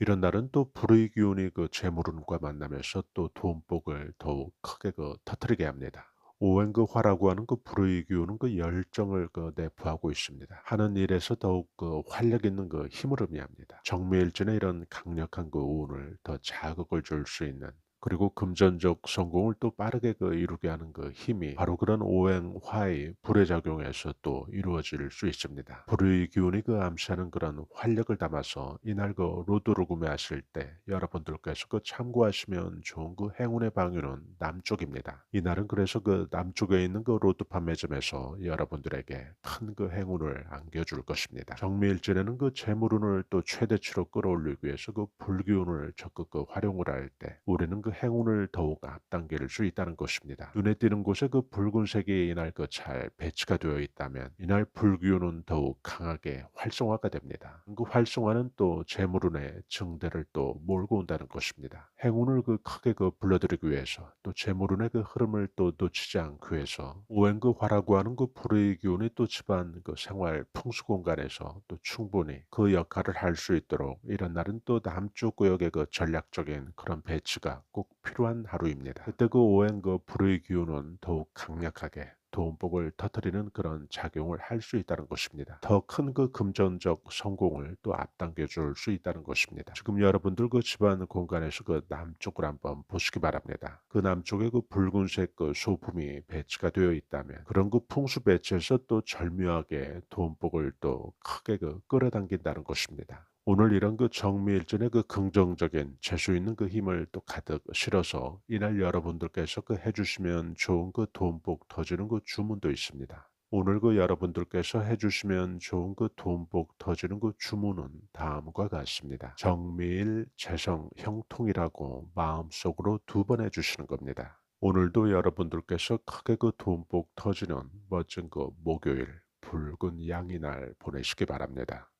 이런 날은 또 불의 기운이 그 재물운과 만나면서 또 돈복을 더욱 크게 그 터뜨리게 합니다. 오행 그 화라고 하는 그 불의 기운은 그 열정을 그 내포하고 있습니다. 하는 일에서 더욱 그 활력 있는 그 힘을 의미합니다. 정미일진의 이런 강력한 그 운을 더 자극을 줄 수 있는 그리고 금전적 성공을 또 빠르게 그 이루게 하는 그 힘이 바로 그런 오행 화의 불의 작용에서 또 이루어질 수 있습니다. 불의 기운이 그 암시하는 그런 활력을 담아서 이날 그 로또를 구매하실 때 여러분들께서 그 참고하시면 좋은 그 행운의 방향은 남쪽입니다. 이날은 그래서 그 남쪽에 있는 그 로또 판매점에서 여러분들에게 큰 그 행운을 안겨줄 것입니다. 정미일전에는 그 재물운을 또 최대치로 끌어올리기 위해서 그 불기운을 적극 그 활용을 할 때 우리는 그 행운을 더욱 앞당길 수 있다는 것입니다. 눈에 띄는 곳에 그 붉은색이 이날 그 잘 배치가 되어 있다면 이날 불기운은 더욱 강하게 활성화가 됩니다. 그 활성화는 또 재물운의 증대를 또 몰고 온다는 것입니다. 행운을 그 크게 그 불러들이기 위해서 또 재물운의 그 흐름을 또 놓치지 않기 위해서 오행그 화라고 하는 그 불의 기운이 또 집안 그 생활 풍수 공간에서 또 충분히 그 역할을 할 수 있도록 이런 날은 또 남쪽 구역의 그 전략적인 그런 배치가 꼭 필요한 하루입니다. 그때 그 오행 그 불의 기운은 더욱 강력하게 돈복을 터뜨리는 그런 작용을 할 수 있다는 것입니다. 더 큰 그 금전적 성공을 또 앞당겨 줄 수 있다는 것입니다. 지금 여러분들 그 집안 공간에서 그 남쪽을 한번 보시기 바랍니다. 그 남쪽에 그 붉은색 그 소품이 배치가 되어 있다면 그런 그 풍수 배치에서 또 절묘하게 돈복을 또 크게 그 끌어당긴다는 것입니다. 오늘 이런 그 정미일전의 그 긍정적인 재수 있는 그 힘을 또 가득 실어서 이날 여러분들께서 그 해주시면 좋은 그 돈복 터지는 그 주문도 있습니다. 오늘 그 여러분들께서 해주시면 좋은 그 돈복 터지는 그 주문은 다음과 같습니다. 정미일 재성 형통이라고 마음속으로 두 번 해주시는 겁니다. 오늘도 여러분들께서 크게 그 돈복 터지는 멋진 그 목요일 붉은 양이 날 보내시기 바랍니다.